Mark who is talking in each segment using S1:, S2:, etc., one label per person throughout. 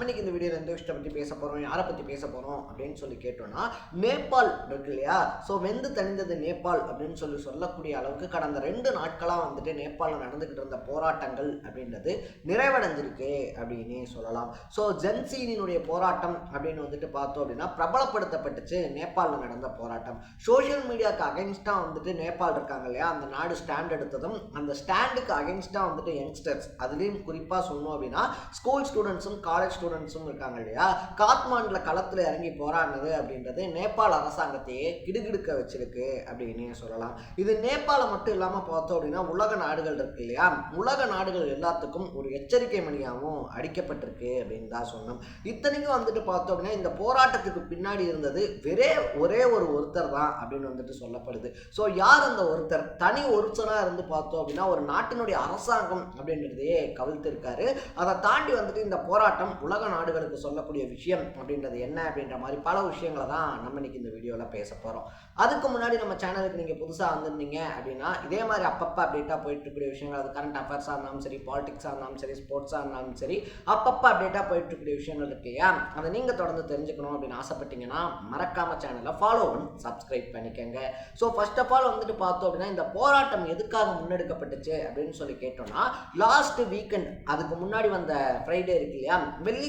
S1: நம்ம இன்னைக்கு இந்த வீடியோவில் எந்த விஷயத்தை பற்றி பேச போகிறோம் யாரை பற்றி பேச போகிறோம் அப்படின்னு சொல்லி கேட்டோம்னா நேபாள் இருக்கு இல்லையா? ஸோ வெந்து தணிந்தது நேபாள் அப்படின்னு சொல்லி சொல்லக்கூடிய அளவுக்கு கடந்த ரெண்டு நாட்களாக வந்துட்டு நேபாளில் நடந்துக்கிட்டு இருந்த போராட்டங்கள் அப்படின்றது நிறைவடைஞ்சிருக்கு அப்படின்னு சொல்லலாம். ஸோ ஜென்சீனினுடைய போராட்டம் அப்படின்னு வந்துட்டு பார்த்தோம் அப்படின்னா பிரபலப்படுத்தப்பட்டுச்சு நேபாளில் நடந்த போராட்டம். சோஷியல் மீடியாவுக்கு அகைன்ஸ்டாக வந்துட்டு நேபாள் இருக்காங்க இல்லையா? அந்த நாடு ஸ்டாண்ட் எடுத்ததும் அந்த ஸ்டாண்டுக்கு அகைன்ஸ்டாக வந்துட்டு யங்ஸ்டர்ஸ் அதுலேயும் குறிப்பாக சொன்னோம் அப்படின்னா ஸ்கூல் ஸ்டூடெண்ட்ஸும் காலேஜ் ஸ்டூடெண்ட்ஸும் இருக்காங்க இல்லையா? காத்மாண்டில் களத்தில் இறங்கி போராடினது அப்படின்றது நேபாள் அரசாங்கத்தையே கிடுகிடுக்க வச்சிருக்கு அப்படின்னு சொல்லலாம். இது நேபாளை மட்டும் இல்லாமல் பார்த்தோம் அப்படின்னா உலக நாடுகள் இருக்கு இல்லையா? உலக நாடுகள் எல்லாத்துக்கும் ஒரு எச்சரிக்கை மணியாகவும் அடிக்கப்பட்டிருக்கு அப்படின்னு தான் சொன்னோம் இத்தனைக்கும் வந்துட்டு பார்த்தோம் அப்படின்னா இந்த போராட்டத்துக்கு பின்னாடி இருந்தது வெறே ஒரே ஒரு ஒருத்தர் தான் அப்படின்னு வந்துட்டு சொல்லப்படுது. ஸோ யார் அந்த ஒருத்தர்? தனி ஒருத்தராக இருந்து பார்த்தோம் அப்படின்னா ஒரு நாட்டினுடைய அரசாங்கம் அப்படின்றதையே கவிழ்த்திருக்காரு. அதை தாண்டி வந்துட்டு இந்த போராட்டம் உலக நாடுகளுக்கு சொல்லக்கூடிய விஷயம் அப்படின்றது என்ன அப்படின்ற மாதிரி பல விஷயங்களை தான் நம்ம இன்னைக்கு இந்த வீடியோவில் பேச போகிறோம் அதுக்கு முன்னாடி நம்ம சேனலுக்கு நீங்கள் புதுசாக வந்திருந்தீங்க அப்படின்னா இதே மாதிரி அப்பப்போ அப்டேட்டாக போயிட்டு இருக்கக்கூடிய விஷயங்கள் அது கரண்ட் அஃபேர்ஸாக இருந்தாலும் சரி பாலிடிக்ஸாக இருந்தாலும் சரி ஸ்போர்ட்ஸாக இருந்தாலும் சரி அப்பப்போ அப்டேட்டாக போயிட்டு இருக்கக்கூடிய விஷயங்கள் இருக்கு இல்லையா? அதை நீங்கள் தொடர்ந்து தெரிஞ்சுக்கணும் அப்படின்னு ஆசைப்பட்டீங்கன்னா மறக்காம சேனலை ஃபாலோ பண்ணி சப்ஸ்கிரைப் பண்ணிக்கோங்க. ஸோ ஃபர்ஸ்ட் ஆஃப் ஆல் வந்துட்டு பார்த்தோம் அப்படின்னா இந்த போராட்டம் எதுக்காக முன்னெடுக்கப்பட்டுச்சு அப்படின்னு சொல்லி கேட்டோம்னா லாஸ்ட் வீக்கெண்ட் அதுக்கு முன்னாடி வந்த ஃப்ரைடே இருக்கு இல்லையா?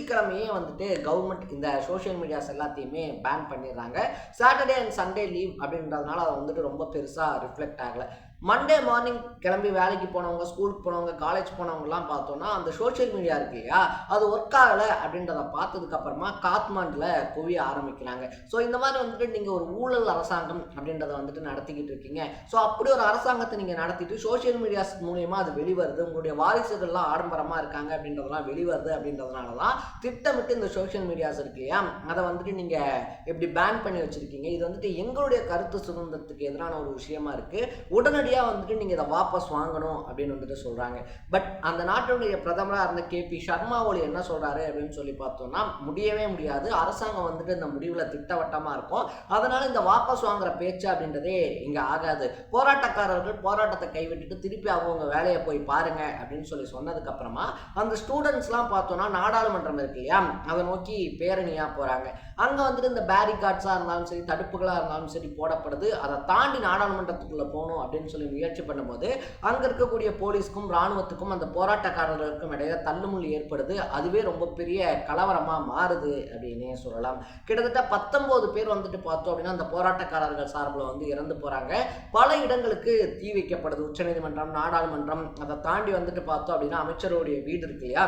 S1: வெள்ளிக்கிழமையே வந்துட்டு கவர்மெண்ட் இந்த சோஷியல் மீடியாஸ் எல்லாத்தையுமே பேன் பண்ணிடுறாங்க. சாட்டர்டே அண்ட் சண்டே லீவ் அப்படின்றதுனால அதை வந்துட்டு ரொம்ப பெருசாக ரிஃப்ளெக்ட் ஆகலை. மண்டே மார்னிங் கிளம்பி வேலைக்கு போனவங்க ஸ்கூலுக்கு போனவங்க காலேஜ் போனவங்கலாம் பார்த்தோன்னா அந்த சோஷியல் மீடியா இருக்கு இல்லையா? அது ஒர்க் ஆகலை அப்படின்றத பார்த்ததுக்கு அப்புறமா காத்மாண்டில் குவிய ஆரம்பிக்கிறாங்க. ஸோ இந்த மாதிரி வந்துட்டு நீங்கள் ஒரு ஊழல் அரசாங்கம் அப்படின்றத வந்துட்டு நடத்திக்கிட்டு இருக்கீங்க. ஸோ அப்படி ஒரு அரசாங்கத்தை நீங்கள் நடத்திட்டு சோஷியல் மீடியாஸ் மூலியமா அது வெளிவருது உங்களுடைய வாரிசுகள்லாம் ஆடம்பரமாக இருக்காங்க அப்படின்றதெல்லாம் வெளிவருது அப்படின்றதுனால தான் திட்டமிட்டு இந்த சோஷியல் மீடியாஸ் இருக்கு இல்லையா? அதை வந்துட்டு நீங்கள் எப்படி பேன் பண்ணி வச்சுருக்கீங்க? இது வந்துட்டு எங்களுடைய கருத்து சுதந்திரத்துக்கு எதிரான ஒரு விஷயமா இருக்குது உடனடி உடனடியாக வந்துட்டு நீங்கள் இதை வாபஸ் வாங்கணும் அப்படின்னு வந்துட்டு சொல்கிறாங்க பட் அந்த நாட்டினுடைய பிரதமராக இருந்த கே பி சர்மா ஒலி என்ன சொல்கிறாரு அப்படின்னு சொல்லி பார்த்தோம்னா முடியவே முடியாது. அரசாங்கம் வந்துட்டு இந்த முடிவில் திட்டவட்டமாக இருக்கும். அதனால் இந்த வாபஸ் வாங்குற பேச்சு அப்படின்றதே இங்கே ஆகாது. போராட்டக்காரர்கள் போராட்டத்தை கைவிட்டுட்டு திருப்பி அவங்க வேலையை போய் பாருங்க அப்படின்னு சொல்லி சொன்னதுக்கப்புறமா அந்த ஸ்டூடெண்ட்ஸ்லாம் பார்த்தோம்னா நாடாளுமன்றம் இருக்கு இல்லையா? அதை நோக்கி பேரணியாக போகிறாங்க அங்கே வந்துட்டு இந்த பேரிகார்ட்ஸாக இருந்தாலும் சரி தடுப்புகளாக இருந்தாலும் சரி போடப்படுது. அதை தாண்டி நாடாளுமன்றத்துக்குள்ளே போகணும் அப்படின்னு சொல்லி முயற்சி பண்ணும்போது அங்கே இருக்கக்கூடிய போலீஸ்க்கும் இராணுவத்துக்கும் அந்த போராட்டக்காரர்களுக்கும் இடையே தள்ளுமுள்ளி ஏற்படுது. அதுவே ரொம்ப பெரிய கலவரமாக மாறுது அப்படின்னே சொல்லலாம். கிட்டத்தட்ட பத்தொம்போது பேர் வந்துட்டு பார்த்தோம் அப்படின்னா அந்த போராட்டக்காரர்கள் சார்பில் வந்து இறந்து போகிறாங்க பல இடங்களுக்கு தீ வைக்கப்படுது. உச்சநீதிமன்றம் நாடாளுமன்றம் அதை தாண்டி வந்துட்டு பார்த்தோம் அப்படின்னா அமைச்சருடைய வீடு இருக்கு இல்லையா?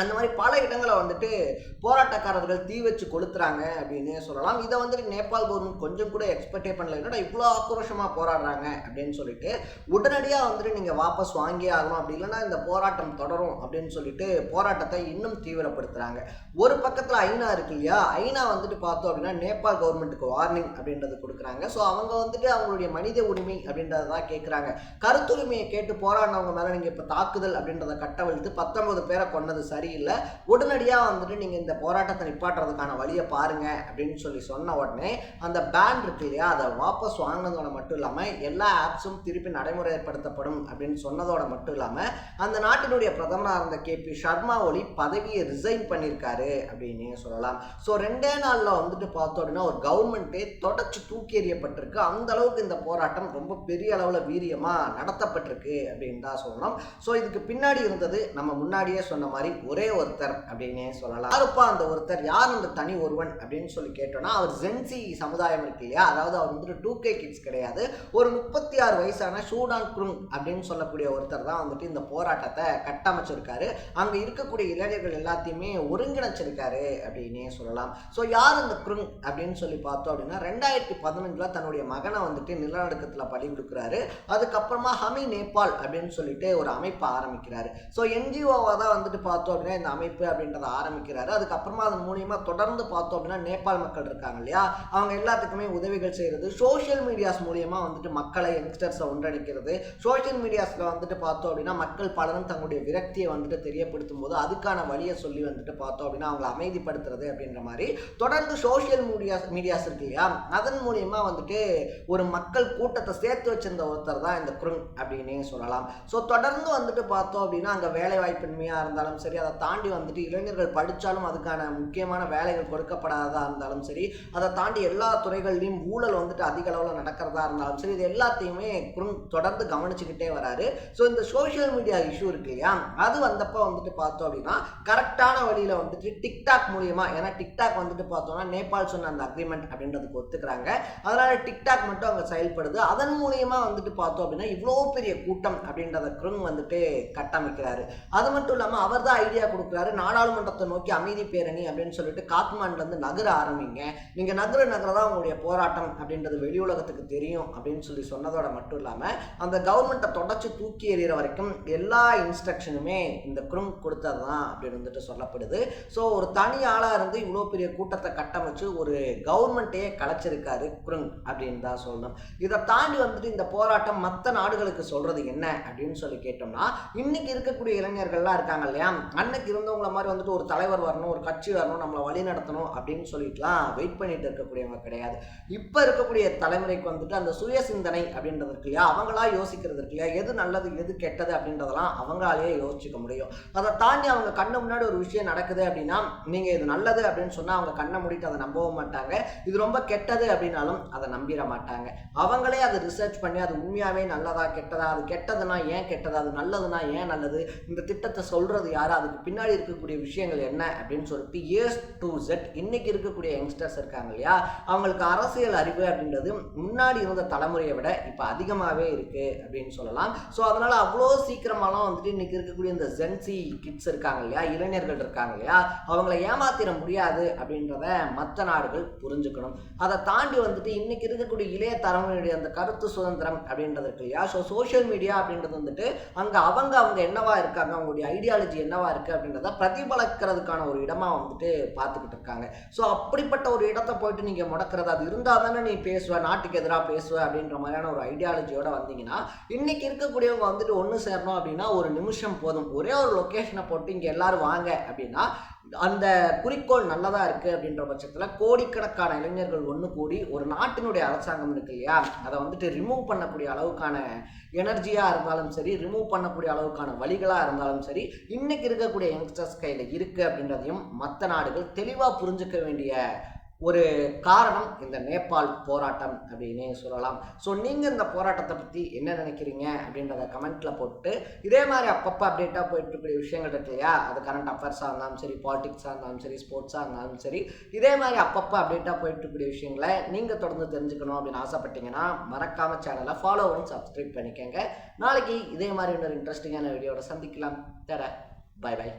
S1: அந்த மாதிரி பல இடங்களை வந்துட்டு போராட்டக்காரர்கள் தீ வச்சு கொளுத்துறாங்க அப்படின்னு சொல்லலாம். இதை வந்துட்டு நேபாள் கவர்மெண்ட் கொஞ்சம் கூட எக்ஸ்பெக்டே பண்ணல. என்னடா இவ்வளோ ஆக்ரோஷமாக போராடுறாங்க அப்படின்னு சொல்லிட்டு உடனடியாக வந்துட்டு நீங்கள் வாபஸ் வாங்கியே ஆகணும். அப்படி இல்லைன்னா இந்த போராட்டம் தொடரும் அப்படின்னு சொல்லிட்டு போராட்டத்தை இன்னும் தீவிரப்படுத்துகிறாங்க ஒரு பக்கத்தில் ஐநா இருக்கு இல்லையா? ஐநா வந்துட்டு பார்த்தோம் அப்படின்னா நேபாள் கவர்மெண்ட்டுக்கு வார்னிங் அப்படின்றது கொடுக்குறாங்க. ஸோ அவங்க வந்துட்டு அவங்களுடைய மனித உரிமை அப்படின்றத தான் கேட்குறாங்க கருத்துரிமையை கேட்டு போராடினவங்க மேலே நீங்கள் இப்போ தாக்குதல் அப்படின்றத கட்டவிழ்த்து பத்தொன்பது பேரை கொன்னது சரியில்லை. உடனடியாக வந்துட்டு நீங்கள் இந்த போராட்டத்தை நிப்பாட்டுறதுக்கான வழியை பாருங்க அப்படின்னு சொல்லி சொன்ன உடனே அந்த பேன் இருக்கு இல்லையா அதை வாபஸ் வாங்கினதோட மட்டும் இல்லாமல் எல்லா ஆப்ஸும் திருப்பி நடைமுறைப்படுத்தப்படும் அப்படின்னு சொன்னதோட மட்டும் இல்லாமல் அந்த நாட்டினுடைய பிரதமராக இருந்த கே பி சர்மா ஒலி பதவியை ரிசைன் பண்ணியிருக்காரு அப்படின்னு சொல்லலாம். ஸோ ரெண்டே நாளில் வந்துட்டு பார்த்தோம் அப்படின்னா ஒரு கவர்மெண்ட்டே தொடச்சு தூக்கி எறியப்பட்டிருக்கு. அந்த அளவுக்கு இந்த போராட்டம் ரொம்ப பெரிய அளவில் வீரியமாக நடத்தப்பட்டிருக்கு அப்படின்னு தான் சொல்லணும். ஸோ இதுக்கு பின்னாடி இருந்தது நம்ம முன்னாடியே சொன்ன மாதிரி ஒரு ஒரே ஒருத்தர் அப்படின்னே சொல்லலாம். யாருப்பா அந்த ஒருத்தர் யார் அந்த தனி ஒருவன் அப்படின்னு சொல்லி கேட்டோம்னா அவர் ஜென்சி சமுதாயம் இருக்கு இல்லையா? அதாவது அவர் வந்துட்டு டூ கே கிட்ஸ் கிடையாது. ஒரு முப்பத்தி ஆறு வயசான ஷூடான் குருங் அப்படின்னு சொல்லக்கூடிய ஒருத்தர் தான் வந்துட்டு இந்த போராட்டத்தை கட்டமைச்சிருக்காரு. அங்கே இருக்கக்கூடிய இளைஞர்கள் எல்லாத்தையுமே ஒருங்கிணைச்சிருக்காரு அப்படின்னே சொல்லலாம். ஸோ யார் அந்த குருங் அப்படின்னு சொல்லி பார்த்தோம் அப்படின்னா ரெண்டாயிரத்தி பதினஞ்சில் தன்னுடைய மகனை வந்துட்டு நிலநடுக்கத்தில் பலி கொடுக்குறாரு. அதுக்கப்புறமா ஹமி நேபாள் அப்படின்னு சொல்லிட்டு ஒரு அமைப்பை ஆரம்பிக்கிறாரு. ஸோ என்ஜிஓவாக தான் வந்துட்டு பார்த்தோம் அப்படின்னா இந்த அமைப்பு அப்படின்றத ஆரம்பிக்கிறாரு. அதுக்கப்புறமா அதன் மூலியமாக தொடர்ந்து பார்த்தோம் அப்படின்னா நேபாள் மக்கள் இருக்காங்க இல்லையா? அவங்க எல்லாத்துக்குமே உதவிகள் செய்கிறது சோஷியல் மீடியாஸ் மூலியமாக வந்துட்டு மக்களை யங்ஸ்டர்ஸை ஒன்றிணைக்கிறது. சோஷியல் மீடியாஸில் வந்துட்டு பார்த்தோம் அப்படின்னா மக்கள் பலரும் தங்களுடைய விரக்தியை வந்துட்டு தெரியப்படுத்தும் போது அதுக்கான வழியை சொல்லி வந்துட்டு பார்த்தோம் அப்படின்னா அவங்களை அமைதிப்படுத்துறது அப்படின்ற மாதிரி. தொடர்ந்து சோஷியல் மீடியாஸ் மீடியாஸ் இருக்கு இல்லையா? அதன் மூலியமா வந்துட்டு ஒரு மக்கள் கூட்டத்தை சேர்த்து வச்சிருந்த ஒருத்தர் தான் இந்த குருங் அப்படின்னே சொல்லலாம். ஸோ தொடர்ந்து வந்துட்டு பார்த்தோம் அப்படின்னா அங்கே வேலை வாய்ப்பின்மையாக இருந்தாலும் சரி அதை தாண்டி வந்துட்டு இளைஞர்கள் படித்தாலும் அதுக்கான முக்கியமான வேலைகள் கொடுக்கப்படாததாக இருந்தாலும் சரி அதை தாண்டி எல்லா துறைகள்லையும் ஊழல் வந்துட்டு அதிக அளவில் நடக்கிறதா இருந்தாலும் சரி இது எல்லாத்தையுமே குறும் தொடர்ந்து கவனிச்சுக்கிட்டே வராரு. ஸோ இந்த சோஷியல் மீடியா இஷ்யூ இருக்கு இல்லையா அது வந்தப்போ வந்துட்டு பார்த்தோம் அப்படின்னா கரெக்டான வழியில் வந்துட்டு டிக்டாக் மூலியமாக ஏன்னா டிக்டாக் வந்துட்டு பார்த்தோம்னா நேபாள் சொன்ன அந்த அக்ரிமெண்ட் அப்படின்றதுக்கு ஒத்துக்கிறாங்க. அதனால் டிக்டாக் மட்டும் அங்கே செயல்படுது. அதன் மூலியமாக வந்துட்டு பார்த்தோம் அப்படின்னா இவ்வளோ பெரிய கூட்டம் அப்படின்றத குருங் வந்துட்டு கட்டமைக்கிறாரு. அது மட்டும் இல்லாமல் அவர் தான் ஐடியா கொடுக்குறாரு. நாடாளுமன்றத்தை நோக்கி அமைதி பேரணி அப்படின்னு சொல்லிட்டு காத்மாண்டுலேருந்து நகர ஆரம்பிங்க. நீங்கள் நகர நகர தான் உங்களுடைய போராட்டம் அப்படின்றது வெளி உலகத்துக்கு தெரியும் அப்படின்னு சொல்லி சொன்னதோட மட்டும் இல்லாமல் அந்த கவர்மெண்ட்டை தொடச்சி தூக்கி எறிகிற வரைக்கும் எல்லா இன்ஸ்ட்ரக்ஷனுமே இந்த குருங் கொடுத்தது தான் அப்படின்னு வந்துட்டு சொல்லப்படுது. ஸோ ஒரு தனி ஆளாக இருந்து இவ்வளோ பெரிய கூட்டத்தை கட்டமைச்சு ஒரு கவர்மெண்ட்டையே கலைச்சிருக்காரு குருங் அப்படின்னு தான் சொல்லணும். இதை தாண்டி வந்துட்டு இந்த போராட்டம் மற்ற நாடுகளுக்கு சொல்கிறது என்ன அப்படின்னு சொல்லி கேட்டோம்னா இன்னைக்கு இருக்கக்கூடிய இளைஞர்கள்லாம் இருக்காங்க இல்லையா? அன்னைக்கு இருந்தவங்கள மாதிரி வந்துட்டு ஒரு தலைவர் வரணும் ஒரு கட்சி வரணும் நம்மளை வழி நடத்தணும் அப்படின்னு சொல்லிட்டுலாம் வெயிட் பண்ணிட்டு இருக்கக்கூடியவங்க கிடையாது. இப்போ இருக்கக்கூடிய தலைமுறைக்கு வந்துட்டு அந்த சுய சிந்தனை அப்படின்றது இருக்கு இல்லையா? அவங்களா யோசிக்கிறது இருக்கு இல்லையா? எது நல்லது எது கெட்டது அப்படின்றதெல்லாம் அவங்களாலேயே யோசிச்சுக்க முடியும். அதை தாண்டி அவங்க கண்ணு முன்னாடி ஒரு விஷயம் நடக்குது அப்படின்னா நீங்கள் இது நல்லது அப்படின்னு சொன்னால் அவங்க கண்ணை மூடிட்டு அதை நம்பவும் மாட்டாங்க. இது ரொம்ப கெட்டது அப்படின்னாலும் அதை நம்பிட மாட்டாங்க. அவங்களே அதை ரிசர்ச் பண்ணி அது உண்மையாகவே நல்லதா கெட்டதா அது கெட்டதுன்னா ஏன் கெட்டதா அது நல்லதுன்னா ஏன் நல்லது? இந்த திட்டத்தை சொல்கிறது யார்? அதுக்கு பின்னாடி இருக்கக்கூடிய விஷயங்கள் என்ன அப்படின்னு சொல்லிட்டு ஏஸ் டு ஜெட் இன்னைக்கு இருக்கக்கூடிய யங்ஸ்டர்ஸ் இருக்காங்க இல்லையா? அவங்களுக்கு அரசியல் அறிவு அப்படின்றது முன்னாடி இருந்த தலைமுறையை விட இப்போ அதிகமாகவே இருக்குது அப்படின்னு சொல்லலாம். ஸோ அதனால் அவ்வளோ சீக்கிரமாலாம் வந்துட்டு இன்னைக்கு இருக்கக்கூடிய இந்த ஜென்சி கிட்ஸ் இருக்காங்க இல்லையா? இளைஞர்கள் இருக்காங்க இல்லையா? அவங்கள ஏமாத்திட முடியாது அப்படின்றத மற்ற நாடுகள் புரிஞ்சுக்கணும். அதை தாண்டி வந்துட்டு இன்னைக்கு இருக்கக்கூடிய இளைய தலைமுறையுடைய அந்த கருத்து சுதந்திரம் அப்படின்றது இருக்கு இல்லையா? ஸோ சோஷியல் மீடியா அப்படின்றது வந்துட்டு அங்கே அவங்க அவங்க என்னவா இருக்காங்க? அவங்களுடைய ஐடியாலஜி என்னவா இருக்கு? அப்படின்றத பிரதிபலிக்கிறதுக்கான ஒரு இடமாக வந்துட்டு பார்த்துக்கிட்டு இருக்காங்க. ஸோ அப்படிப்பட்ட ஒரு இடத்த போயிட்டு நீங்கள் முடக்கிறது அது இருந்தால் தானே நீ பேசுவ நாட்டுக்கு எதிராக பேசுவ அப்படின்ற மாதிரியான ஒரு ஐடியாலஜியோட வந்தீங்கன்னா இன்னைக்கு இருக்கக்கூடியவங்க வந்துட்டு ஒன்று சேரணும் அப்படின்னா ஒரு நிமிஷம் போதும். ஒரே ஒரு லொக்கேஷனை போட்டு இங்கே எல்லாரும் வாங்க அப்படின்னா அந்த குறிக்கோள் நல்லதா இருக்கு அப்படின்ற பட்சத்தில் கோடிக்கணக்கான இளைஞர்கள் ஒன்று கூடி ஒரு நாட்டினுடைய அரசாங்கம் இருக்கு இல்லையா? அதை வந்துட்டு ரிமூவ் பண்ணக்கூடிய அளவுக்கான எனர்ஜியாக இருந்தாலும் சரி ரிமூவ் பண்ணக்கூடிய அளவுக்கான வழிகளாக இருந்தாலும் சரி இன்னைக்கு இருக்கக்கூடிய யங்ஸ்டர்ஸ் கையில் இருக்கு அப்படின்றதையும் மற்ற நாடுகள் தெளிவாக புரிஞ்சுக்க வேண்டிய ஒரு காரணம் இந்த நேபாள் போராட்டம் அப்படின்னு சொல்லலாம். ஸோ நீங்கள் இந்த போராட்டத்தை பற்றி என்ன நினைக்கிறீங்க அப்படின்றத கமெண்ட்டில் போட்டு இதே மாதிரி அப்பப்போ அப்டேட்டாக போயிட்டு இருக்கக்கூடிய விஷயங்கள் இருக்கு இல்லையா? அது கரண்ட் அஃபேர்ஸாக இருந்தாலும் சரி பாலிடிக்ஸாக இருந்தாலும் சரி ஸ்போர்ட்ஸாக இருந்தாலும் சரி இதே மாதிரி அப்பப்போ அப்டேட்டாக போயிட்டு இருக்கக்கூடிய விஷயங்களை நீங்கள் தொடர்ந்து தெரிஞ்சுக்கணும் அப்படின்னு ஆசைப்பட்டீங்கன்னா மறக்காம சேனலை ஃபாலோ பண்ணி சப்ஸ்கிரைப் பண்ணிக்கோங்க. நாளைக்கு இதே மாதிரி இன்னொரு இன்ட்ரெஸ்டிங்கான வீடியோட சந்திக்கலாம். தர பை பை